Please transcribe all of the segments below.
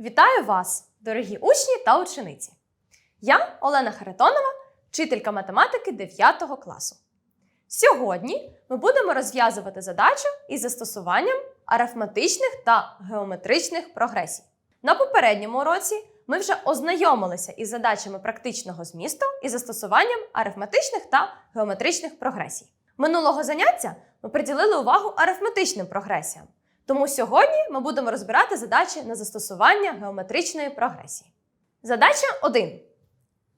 Вітаю вас, дорогі учні та учениці! Я Олена Харитонова, вчителька математики 9 класу. Сьогодні ми будемо розв'язувати задачу із застосуванням арифметичних та геометричних прогресій. На попередньому уроці ми вже ознайомилися із задачами практичного змісту і застосуванням арифметичних та геометричних прогресій. Минулого заняття ми приділили увагу арифметичним прогресіям. Тому сьогодні ми будемо розбирати задачі на застосування геометричної прогресії. Задача 1.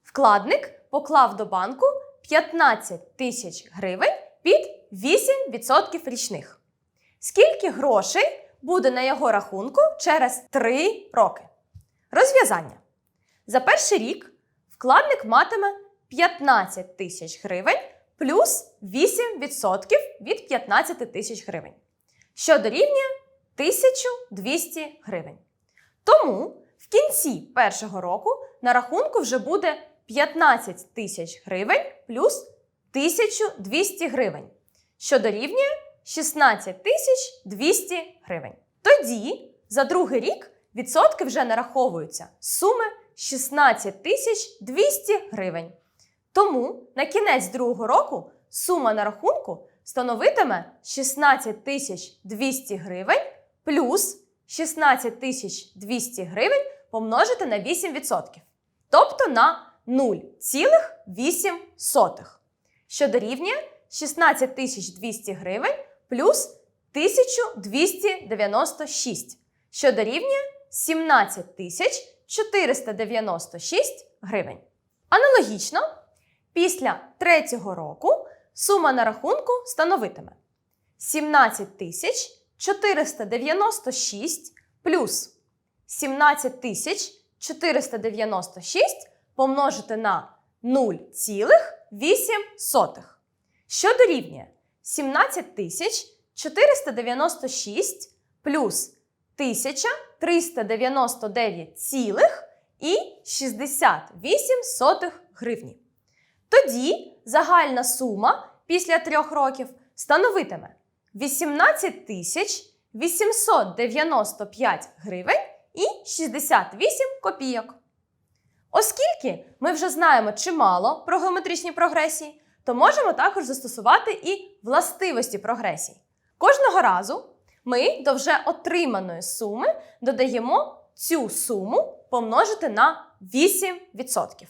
Вкладник поклав до банку 15 тисяч гривень під 8% річних. Скільки грошей буде на його рахунку через 3 роки? Розв'язання. За перший рік вкладник матиме 15 тисяч гривень плюс 8% від 15 тисяч гривень, що дорівнює 1200 гривень. Тому в кінці першого року на рахунку вже буде 15 тисяч гривень плюс 1200 гривень, що дорівнює 16 тисяч 200 гривень. Тоді за другий рік відсотки вже нараховуються з суми 16 тисяч 200 гривень. Тому на кінець другого року сума на рахунку становитиме 16 тисяч 200 гривень плюс 16 200 гривень помножити на 8%, тобто на 0,8, що дорівнює 16 200 гривень плюс 1296, що дорівнює 17 тисяч 496 гривень. Аналогічно, після третього року сума на рахунку становитиме 17 тисяч 496 плюс 17 тисяч 496 помножити на 0,8, що дорівнює 17 тисяч 496 плюс 1399,68 гривні. Тоді загальна сума після трьох років становитиме 18 тисяч 895 гривень і 68 копійок. Оскільки ми вже знаємо чимало про геометричні прогресії, то можемо також застосувати і властивості прогресій. Кожного разу ми до вже отриманої суми додаємо цю суму помножити на 8%.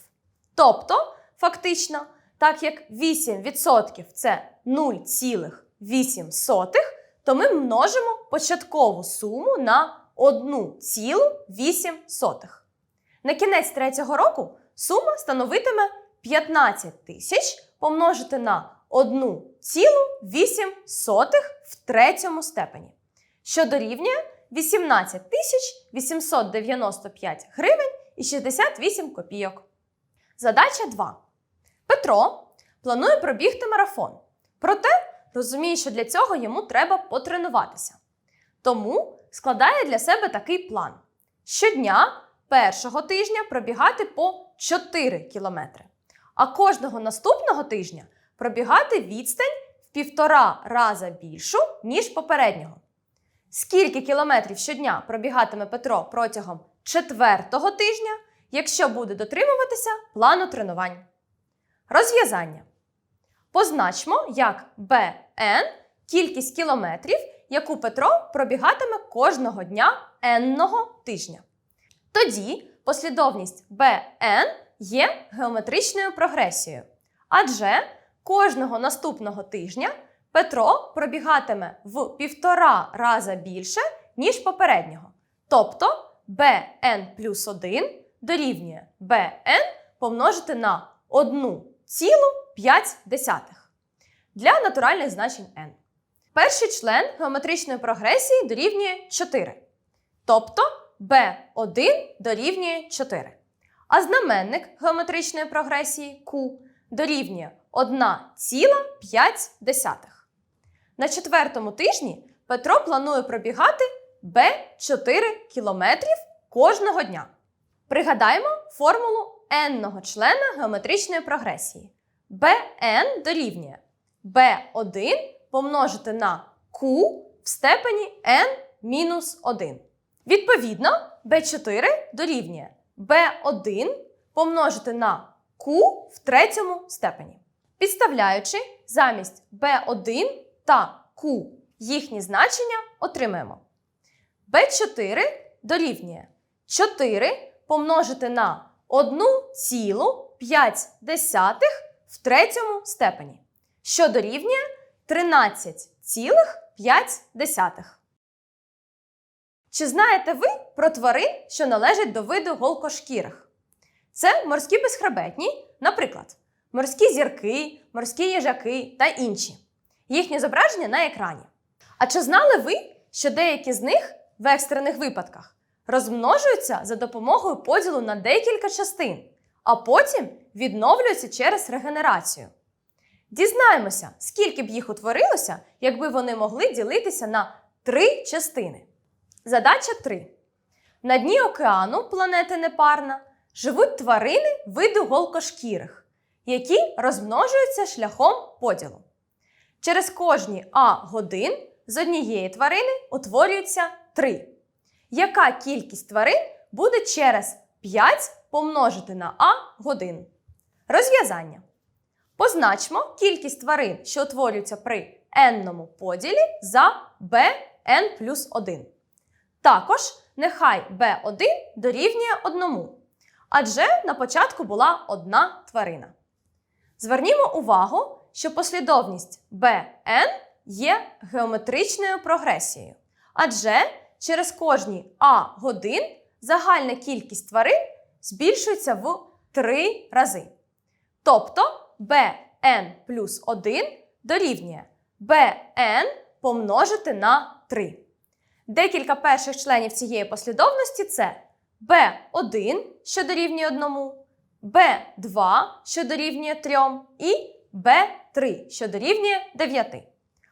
Тобто, фактично, так як 8% це 0,8, то ми множимо початкову суму на 1,8. На кінець третього року сума становитиме 15 тисяч помножити на 1,8 в третьому степені, що дорівнює 18 тисяч 895 гривень і 68 копійок. Задача 2. Петро планує пробігти марафон. Проте розуміє, що для цього йому треба потренуватися. Тому складає для себе такий план: щодня першого тижня пробігати по 4 кілометри, а кожного наступного тижня пробігати відстань в півтора раза більшу, ніж попереднього. Скільки кілометрів щодня пробігатиме Петро протягом четвертого тижня, якщо буде дотримуватися плану тренувань? Розв'язання. Позначмо як BN кількість кілометрів, яку Петро пробігатиме кожного дня n-ного тижня. Тоді послідовність BN є геометричною прогресією, адже кожного наступного тижня Петро пробігатиме в півтора раза більше, ніж попереднього. Тобто BN плюс 1 дорівнює BN помножити на 1,5 для натуральних значень n. Перший член геометричної прогресії дорівнює 4. Тобто b1 дорівнює 4. А знаменник геометричної прогресії Q дорівнює 1,5. На четвертому тижні Петро планує пробігати b4 кілометрів кожного дня. Пригадаємо формулу n-ного члена геометричної прогресії. Bn дорівнює b1 помножити на q в степені n мінус 1. Відповідно, b4 дорівнює b1 помножити на q в третьому степені. Підставляючи замість b1 та q їхні значення отримаємо. b4 дорівнює 4 помножити на 1,5 в третьому степені, що дорівнює 13,5. Чи знаєте ви про тварин, що належать до виду голкошкірих? Це морські безхребетні, наприклад, морські зірки, морські їжаки та інші. Їхнє зображення на екрані. А чи знали ви, що деякі з них в екстрених випадках розмножуються за допомогою поділу на декілька частин, а потім відновлюються через регенерацію? Дізнаємося, скільки б їх утворилося, якби вони могли ділитися на три частини. Задача 3. На дні океану планети Непарна живуть тварини виду голкошкірих, які розмножуються шляхом поділу. Через кожні А годин з однієї тварини утворюється 3. Яка кількість тварин буде через 5 помножити на А годин? Розв'язання. Позначмо кількість тварин, що утворюються при n поділі за bn плюс 1. Також нехай b1 дорівнює 1, адже на початку була одна тварина. Звернімо увагу, що послідовність bn є геометричною прогресією, адже через кожні а годин загальна кількість тварин збільшується в 3 рази. Тобто bn плюс 1 дорівнює bn помножити на 3. Декілька перших членів цієї послідовності це b1, що дорівнює 1, b2, що дорівнює 3, і b3, що дорівнює 9.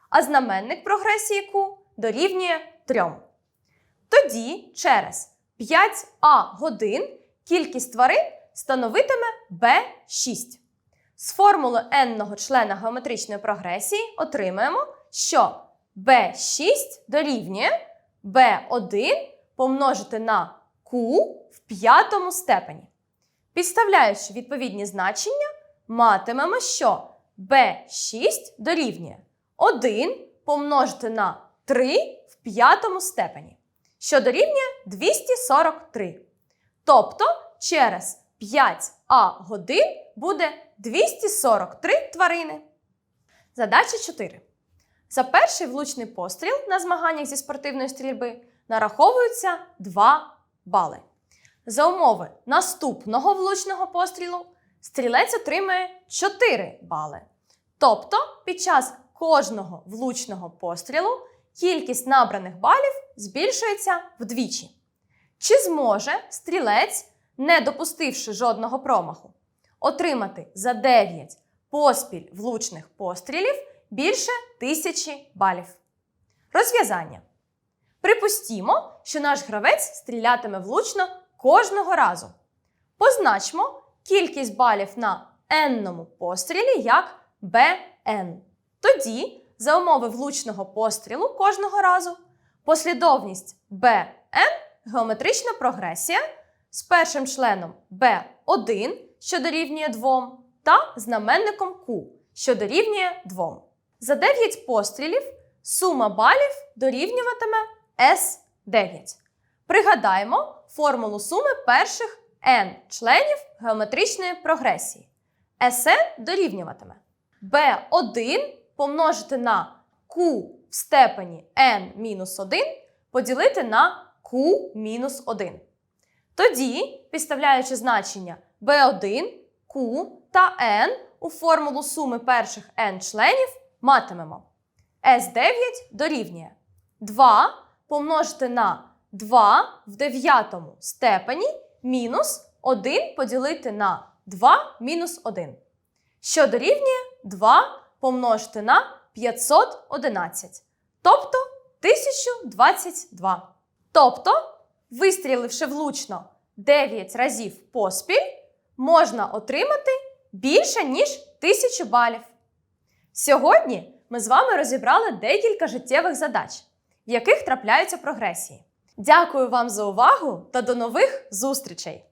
А знаменник прогресії Q дорівнює 3. Тоді через 5а годин кількість тварин становитиме b6. З формули n-ного члена геометричної прогресії отримаємо, що b6 дорівнює b1 помножити на q в п'ятому степені. Підставляючи відповідні значення, матимемо, що b6 дорівнює 1 помножити на 3 в п'ятому степені, що дорівнює 243. Тобто через 5а годин буде 243 тварини. Задача 4. За перший влучний постріл на змаганнях зі спортивної стрільби нараховуються 2 бали. За умови наступного влучного пострілу стрілець отримає 4 бали. Тобто під час кожного влучного пострілу кількість набраних балів збільшується вдвічі. Чи зможе стрілець, не допустивши жодного промаху, отримати за 9 поспіль влучних пострілів більше тисячі балів? Розв'язання. Припустімо, що наш гравець стрілятиме влучно кожного разу. Позначмо кількість балів на n пострілі як bn. Тоді, за умови влучного пострілу кожного разу, послідовність bn геометрична прогресія з першим членом b1, що дорівнює 2, та знаменником q, що дорівнює 2. За 9 пострілів сума балів дорівнюватиме S9. Пригадаємо формулу суми перших n членів геометричної прогресії. Sn дорівнюватиме b1 помножити на q в степені n-1 поділити на q-1. Тоді, підставляючи значення b1, q та n у формулу суми перших n членів, матимемо S9 дорівнює 2 помножити на 2 в дев'ятому степені мінус 1 поділити на 2 мінус 1, що дорівнює 2 помножити на 511, тобто 1022. Тобто, вистріливши влучно 9 разів поспіль, можна отримати більше, ніж 1000 балів. Сьогодні ми з вами розібрали декілька життєвих задач, в яких трапляються прогресії. Дякую вам за увагу та до нових зустрічей!